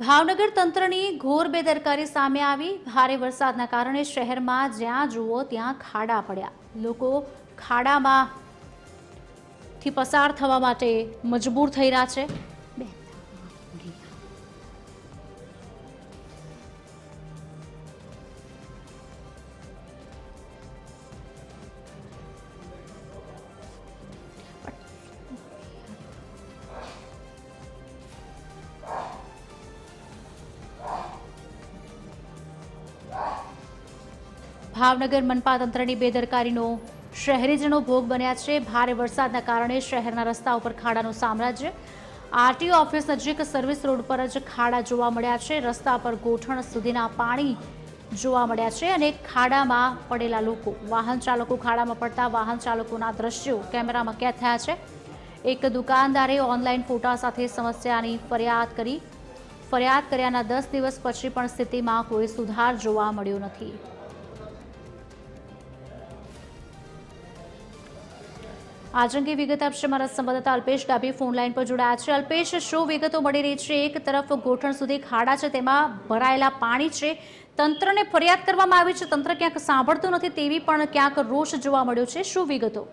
ભાવનગર તંત્રની ઘોર બેદરકારી સામે આવી. ભારે વરસાદના કારણે શહેરમાં જ્યાં જુઓ ત્યાં ખાડા પડ્યા. લોકો ખાડામાં થી પસાર થવા માટે મજબૂર થઈ રહ્યા છે. ભાવનગર મનપા તંત્રની બેદરકારીનો શહેરીજનો ભોગ બન્યા છે. ભારે વરસાદના કારણે શહેરના રસ્તા ઉપર ખાડાનું સામ્રાજ્ય, આરટીઓ ઓફિસ નજીક સર્વિસ રોડ પર જ ખાડા જોવા મળ્યા છે. રસ્તા પર ગોઠણ સુધીના પાણી જોવા મળ્યા છે અને ખાડામાં પડેલા લોકો, વાહન ચાલકો ખાડામાં પડતા વાહન ચાલકોના દ્રશ્યો કેમેરામાં કેદ થયા છે. એક દુકાનદારે ઓનલાઈન ફોટા સાથે સમસ્યાની ફરિયાદ કરી, ફરિયાદ કર્યાના દસ દિવસ પછી પણ સ્થિતિમાં કોઈ સુધાર જોવા મળ્યો નથી. આજ અંગે વિગત આપશે મારા સંવાદદાતા અલ્પેશ ડાભી ફોન લાઈન પર જોડાયા છે. અલ્પેશ, શું વિગતો મળી રહી છે? એક તરફ ગોઠણ સુધી ખાડા છે, તેમાં ભરાયેલા પાણી છે. તંત્રને ફરિયાદ કરવામાં આવી છે. તંત્ર ક્યાંક સાંભળતું નથી, તેવી પણ ક્યાંક રોષ જોવા મળ્યો છે. શું વિગતો?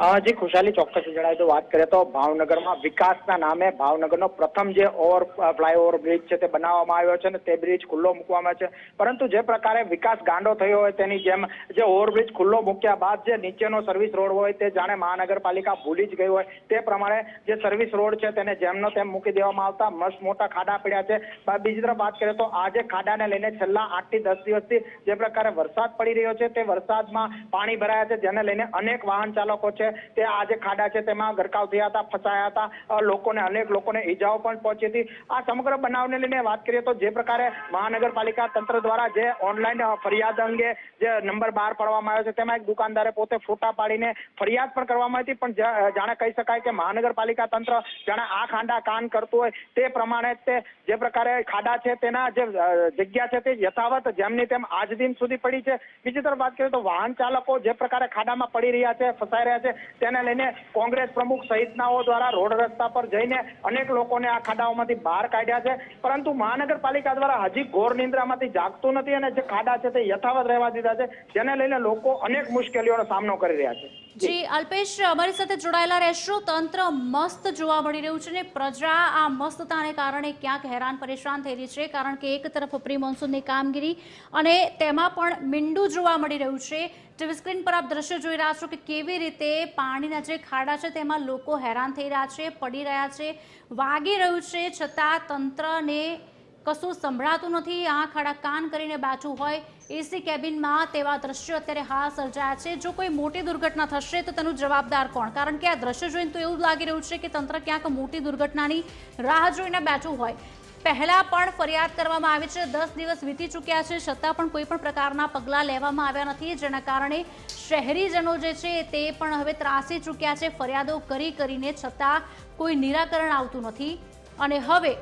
જી ખુશાલી ચોક્કસ જણાવી તો વાત કરીએ તો ભાવનગરમાં વિકાસના નામે ભાવનગરનો પ્રથમ જે ઓવર ફ્લાયઓવર બ્રિજ છે તે બનાવવામાં આવ્યો છે ને તે બ્રિજ ખુલ્લો મૂકવામાં છે. પરંતુ જે પ્રકારે વિકાસ ગાંડો થયો હોય તેની જેમ જે ઓવરબ્રિજ ખુલ્લો મૂક્યા બાદ જે નીચેનો સર્વિસ રોડ હોય તે જાણે મહાનગરપાલિકા ભૂલી જ ગઈ હોય. તે પ્રમાણે જે સર્વિસ રોડ છે તેને જેમનો તેમ મૂકી દેવામાં આવતા મસ્ત મોટા ખાડા પડ્યા છે. બીજી તરફ વાત કરીએ તો આજે ખાડાને લઈને છેલ્લા આઠથી દસ દિવસથી જે પ્રકારે વરસાદ પડી રહ્યો છે તે વરસાદમાં પાણી ભરાયા છે. જેને લઈને અનેક વાહન ચાલકો છે તે આજે ખાડા છે, તેમાં ગરકાવ થયા હતા, ફસાયા હતા. લોકોને, અનેક લોકોને ઈજાઓ પણ પહોંચી હતી. આ સમગ્ર બનાવને લઈને વાત કરીએ તો જે પ્રકારે મહાનગરપાલિકા તંત્ર દ્વારા જે ઓનલાઈન ફરિયાદ અંગે જે નંબર બહાર પાડવામાં આવ્યો છે, તેમાં એક દુકાનદારે પોતે ફોટા પાડીને ફરિયાદ પણ કરવામાં હતી. પણ જાણે કહી શકાય કે મહાનગરપાલિકા તંત્ર જાણે આ ખાંડા કાન કરતું હોય તે પ્રમાણે તે જે પ્રકારે ખાડા છે, તેના જે જગ્યા છે તે યથાવત જેમની તેમ આજ દિન સુધી પડી છે. બીજી તરફ વાત કરીએ તો વાહન ચાલકો જે પ્રકારે ખાડામાં પડી રહ્યા છે, ફસાઈ રહ્યા છે તેને લઈને કોંગ્રેસ પ્રમુખ સહિતનાઓ દ્વારા રોડ રસ્તા પર જઈને અનેક લોકોને આ ખાડાઓમાંથી બહાર કાઢ્યા છે. પરંતુ મહાનગરપાલિકા દ્વારા હજી ઘોર નિંદ્રામાંથી જાગતું નથી અને જે ખાડા છે તે યથાવત રહેવા દીધા છે. જેને લઈને લોકો અનેક મુશ્કેલીઓનો સામનો કરી રહ્યા છે. જી. અલ્પેશ, અમારી સાથે જોડાયેલા રહેશો. તંત્ર મસ્ત જોવા મળી રહ્યું છે ને પ્રજા આ મસ્તતાને કારણે ક્યાંક હેરાન પરેશાન થઈ રહી છે, કારણ કે એક તરફ પ્રી મોન્સૂનની કામગીરી અને તેમાં પણ મીંડું જોવા મળી રહ્યું છે. ટીવી સ્ક્રીન પર આપ દ્રશ્ય જોઈ રહ્યા છો કે કેવી રીતે પાણીના જે ખાડા છે તેમાં લોકો હેરાન થઈ રહ્યા છે, પડી રહ્યા છે, વાગી રહ્યું છે. છતાં તંત્રને કશું સંભળાતું નથી, આંખ આડા કાન કરીને બાજુ હોય એસી કેબિનમાં તેવા દ્રશ્યો અત્યારે હાલ સર્જાયા છે. જો કોઈ મોટી દુર્ઘટના થશે તો તેનું જવાબદાર કોણ? કારણ કે આ દ્રશ્ય જોઈને તો એવું લાગી રહ્યું છે કે તંત્ર ક્યાંક મોટી દુર્ઘટનાની રાહ જોઈને બેઠું હોય. પહેલાં પણ ફરિયાદ કરવામાં આવી છે. દસ દિવસ વીતી ચૂક્યા છે. છતાં પણ કોઈ પણ પ્રકારના પગલાં લેવામાં આવ્યા નથી. જેના કારણે શહેરીજનો જે છે તે પણ હવે ત્રાસી ચૂક્યા છે. ફરિયાદો કરી કરીને છતાં કોઈ નિરાકરણ આવતું નથી. અને હવે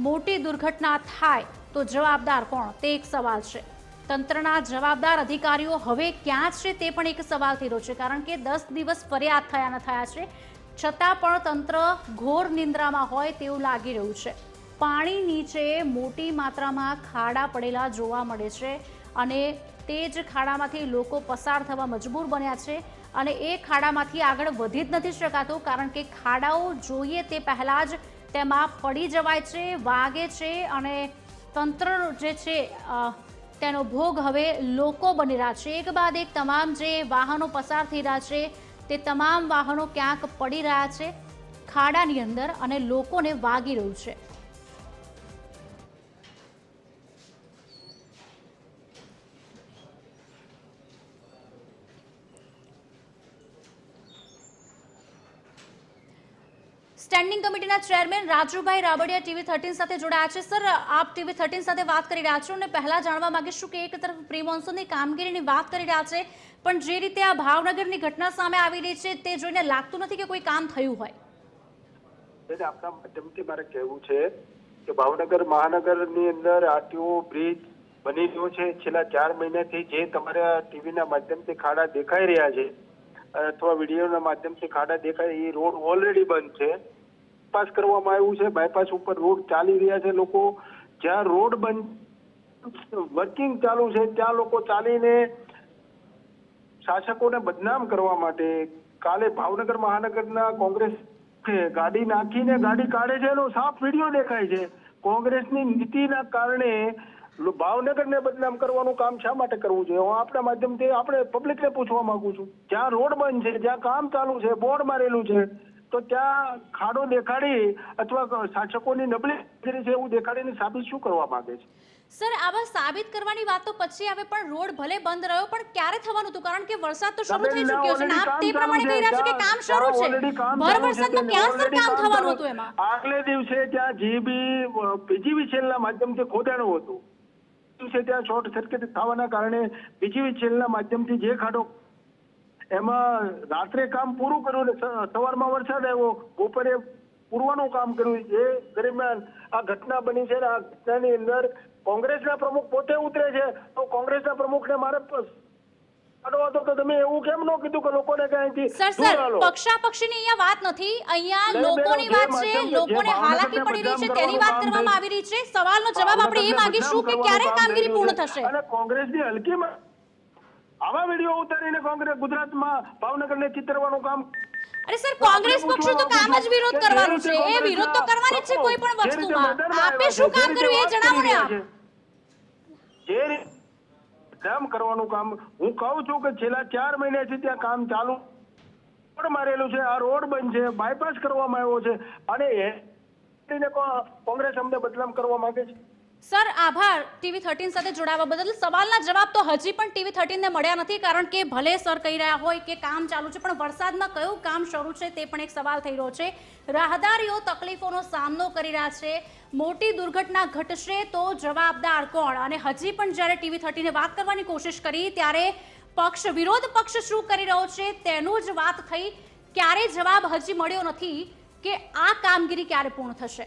મોટી દુર્ઘટના થાય તો જવાબદાર કોણ? તે એક સવાલ છે. તંત્રના જવાબદાર અધિકારીઓ હવે ક્યાં છે તે પણ એક સવાલ થઈ રહ્યો છે, કારણ કે દસ દિવસ ફરિયાદ થયા થયા છે. છતાં પણ તંત્ર ઘોર નિંદ્રામાં હોય તેવું લાગી રહ્યું છે. પાણી નીચે મોટી માત્રામાં ખાડા પડેલા જોવા મળે છે અને તે જ ખાડામાંથી લોકો પસાર થવા મજબૂર બન્યા છે અને એ ખાડામાંથી આગળ વધી જ નથી શકાતું, કારણ કે ખાડાઓ જોઈએ તે પહેલાં જ તેમાં પડી જવાય છે, વાગે છે અને તંત્ર જે છે તેનો ભોગ હવે લોકો બની રહ્યા છે. એક બાદ એક તમામ જે વાહનો પસાર થઈ રહ્યા છે, તે તમામ વાહનો ક્યાંક પડી રહ્યા છે, ખાડાની અંદર અને લોકોને વાગી રહ્યું છે. સ્ટેન્ડિંગ કમિટીના chairman Rajubhai Rabadiya TV thirteen સાથે જોડાયા છે. સર આપ ટીવી થર્ટીન સાથે વાત કરી રહ્યા છો અને પહેલા જાણવા માંગીશું કે એક તરફ પ્રી મોન્સૂનની કામગીરીની વાત કરી રહ્યા છે, પણ જે રીતે આ ભાવનગરની ઘટના સામે આવી રહી છે, તે જોઈને લાગતું નથી કે કોઈ કામ થયું હોય. આપના માધ્યમથી મારે કહેવું છે કે ભાવનગર મહાનગરની અંદર આરટીઓ બ્રિજ બની રહ્યો છે. છેલ્લા ચાર મહિનાથી જે તમારા ટીવીના માધ્યમથી ખાડા દેખાઈ રહ્યા છે, અથવા વિડીયોના માધ્યમથી ખાડા દેખાય, એ રોડ ઓલરેડી બંધ છે. બાયપાસ કરવામાં આવ્યું છે. બાયપાસ ઉપર રોડ ચાલી રહ્યા છે લોકો. જ્યાં રોડ બંધ વર્કિંગ ચાલુ છે, ત્યાં લોકો ચાલીને શાસકોને બદનામ કરવા માટે કાલે ભાવનગર મહાનગરના કોંગ્રેસ ગાડી નાખીને ગાડી કાઢે છે એનો સાફ વીડિયો દેખાય છે. કોંગ્રેસની નીતિના કારણે ભાવનગરને બદનામ કરવાનું કામ શા માટે કરવું જોઈએ? હું આપણા માધ્યમથી આપણે પબ્લિકને પૂછવા માંગુ છું. જ્યાં રોડ બંધ છે, જ્યાં કામ ચાલુ છે, બોર્ડ મારેલું છે તો ત્યાં ખાડો દેખાડી અથવા શાસકોની નબળી હાજરી છે એવું દેખાડીને સાબિત શું કરવા માંગે છે? સર આવા સાબિત કરવાની વાત તો પછી આવે પણ રોડ ભલે બંધ રહ્યો પણ ક્યારે થવાનું હતું? કારણ કે વરસાદ તો શરૂ થઈ ચૂક્યો છે આપ તે પ્રમાણે કહી રહ્યા છો કે કામ શરૂ છે. ભર વરસાદમાં ક્યાં સર કામ કામ થવાનું હતું એમાં? આગલે દિવસે ત્યાં જીબી પીજીવીસીએલના માધ્યમથી ખોદાણું હતું. દિવસે ત્યાં શોર્ટ સર્કિટ થવાના કારણે પીજીવીસીએલના માધ્યમથી જે ખાડો એમાં રાત્રે કામ પૂરું કર્યું ને સવારમાં વરસાદ આવ્યો બપોરે પૂરવાનું કામ કર્યું. એ દરમિયાન આ ઘટના બની છે આ ઘટનાની અંદર કોંગ્રેસના પ્રમુખ પોતે ઉતરે છે. તો કોંગ્રેસના પ્રમુખને મારે કોંગ્રેસની હલકી આવી વીડિયો ઉતારીને કોંગ્રેસ ગુજરાતમાં ભાવનગરને ચિતરવાનું કામ અરે સર કોંગ્રેસ પક્ષ તો કામ જ વિરોધ કરવાનું છે. એ વિરોધ તો કરવાની છે કોઈ પણ વસ્તુમાં. આપે શું કામ કર્યું એ જણાવો ને આપ. જે કામ કરવાનું કામ. હું કહું છું કે છેલ્લા ચાર મહિનાથી ત્યાં કામ ચાલુ રોડ મારેલું છે આ રોડ બંધ છે બાયપાસ કરવામાં આવ્યો છે અને કોંગ્રેસ અમને બદનામ કરવા માંગે છે. સર, આભાર. ટીવી થર્ટીન સાથે જોડાવા બદલ. સવાલના જવાબ તો હજી પણ ટીવી થર્ટીનને મળ્યા નથી, કારણ કે ભલે સર કહી રહ્યા હોય કે કામ ચાલુ છે, પણ વરસાદમાં કયું કામ શરૂ છે તે પણ એક સવાલ થઈ રહ્યો છે. રાહદારીઓ તકલીફોનો સામનો કરી રહ્યા છે. મોટી દુર્ઘટના ઘટશે તો જવાબદાર કોણ? અને હજી પણ જ્યારે ટીવી થર્ટીને વાત કરવાની કોશિશ કરી, ત્યારે પક્ષ, વિરોધ પક્ષ શું કરી રહ્યો છે તેનું જ વાત થઈ. ક્યારે જવાબ હજી મળ્યો નથી કે આ કામગીરી ક્યારે પૂર્ણ થશે?